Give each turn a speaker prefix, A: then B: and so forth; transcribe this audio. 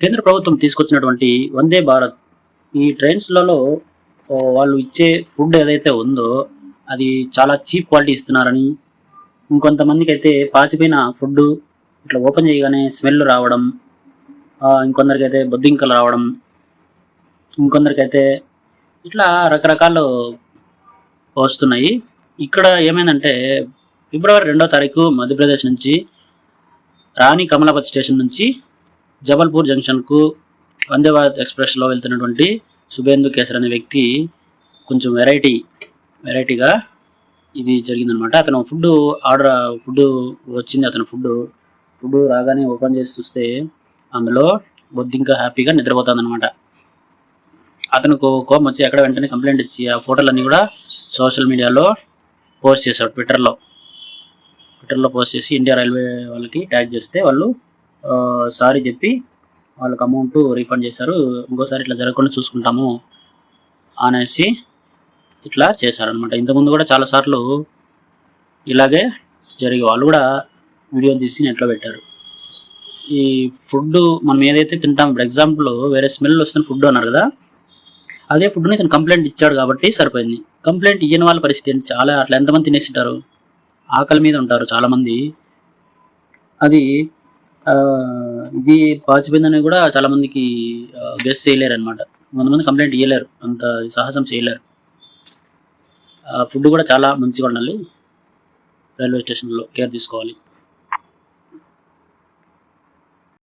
A: కేంద్ర ప్రభుత్వం తీసుకొచ్చినటువంటి వందే భారత్ ఈ ట్రైన్స్లలో వాళ్ళు ఇచ్చే ఫుడ్ ఏదైతే ఉందో అది చాలా చీప్ క్వాలిటీ ఇస్తున్నారని ఇంకొంతమందికి అయితే పాచిపోయిన ఫుడ్ ఇట్లా ఓపెన్ చేయగానే స్మెల్ రావడం ఇంకొందరికైతే బొద్దింకలు రావడం ఇంకొందరికైతే ఇట్లా రకరకాలు వస్తున్నాయి. ఇక్కడ ఏమైందంటే ఫిబ్రవరి రెండో తారీఖు మధ్యప్రదేశ్ నుంచి రాణి కమలాపతి స్టేషన్ నుంచి జబల్పూర్ జంక్షన్కు వందే భారత్ ఎక్స్ప్రెస్లో వెళ్తున్నటువంటి శుభేందు కేసర్ అనే వ్యక్తి కొంచెం వెరైటీ వెరైటీగా ఇది జరిగిందనమాట. అతను ఫుడ్ ఆర్డర్ ఫుడ్ వచ్చింది అతను ఫుడ్ ఫుడ్ రాగానే ఓపెన్ చేసి చూస్తే అందులో బొద్దింకా హ్యాపీగా నిద్రపోతుంది అనమాట అతనికి కోపం వచ్చి ఎక్కడ వెంటనే కంప్లైంట్ ఇచ్చి ఆ ఫోటోలన్నీ కూడా సోషల్ మీడియాలో పోస్ట్ చేశాడు ట్విట్టర్లో. ట్విట్టర్లో పోస్ట్ చేసి ఇండియా రైల్వే వాళ్ళకి ట్యాగ్ చేస్తే వాళ్ళు సారీ చెప్పి వాళ్ళకి అమౌంట్ రీఫండ్ చేశారు. ఇంకోసారి ఇట్లా జరగకుండా చూసుకుంటాము అనేసి ఇట్లా చేశారనమాట ఇంతకుముందు కూడా చాలాసార్లు ఇలాగే జరిగి వాళ్ళు కూడా వీడియో తీసి నెట్లో పెట్టారు. ఈ ఫుడ్ మనం ఏదైతే తింటాం ఇప్పుడు ఎగ్జాంపుల్ వేరే స్మెల్ వస్తున్న ఫుడ్ అన్నారు కదా అదే ఫుడ్ని ఇతను కంప్లైంట్ ఇచ్చాడు కాబట్టి సరిపోయింది. కంప్లైంట్ ఇయ్యని వాళ్ళ పరిస్థితి ఏంటి? చాలా అట్లా ఎంతమంది తినేసి ఉంటారు? ఆకలి మీద ఉంటారు చాలామంది. అది ఇది పాచిపోయిందని కూడా చాలా మందికి గెస్ చేయలేరు అనమాట కొంతమంది కంప్లైంట్ ఇవ్వలేరు అంత సాహసం చేయలేరు. ఫుడ్ కూడా చాలా మంచిగా ఉండాలి. రైల్వే స్టేషన్లో కేర్ తీసుకోవాలి.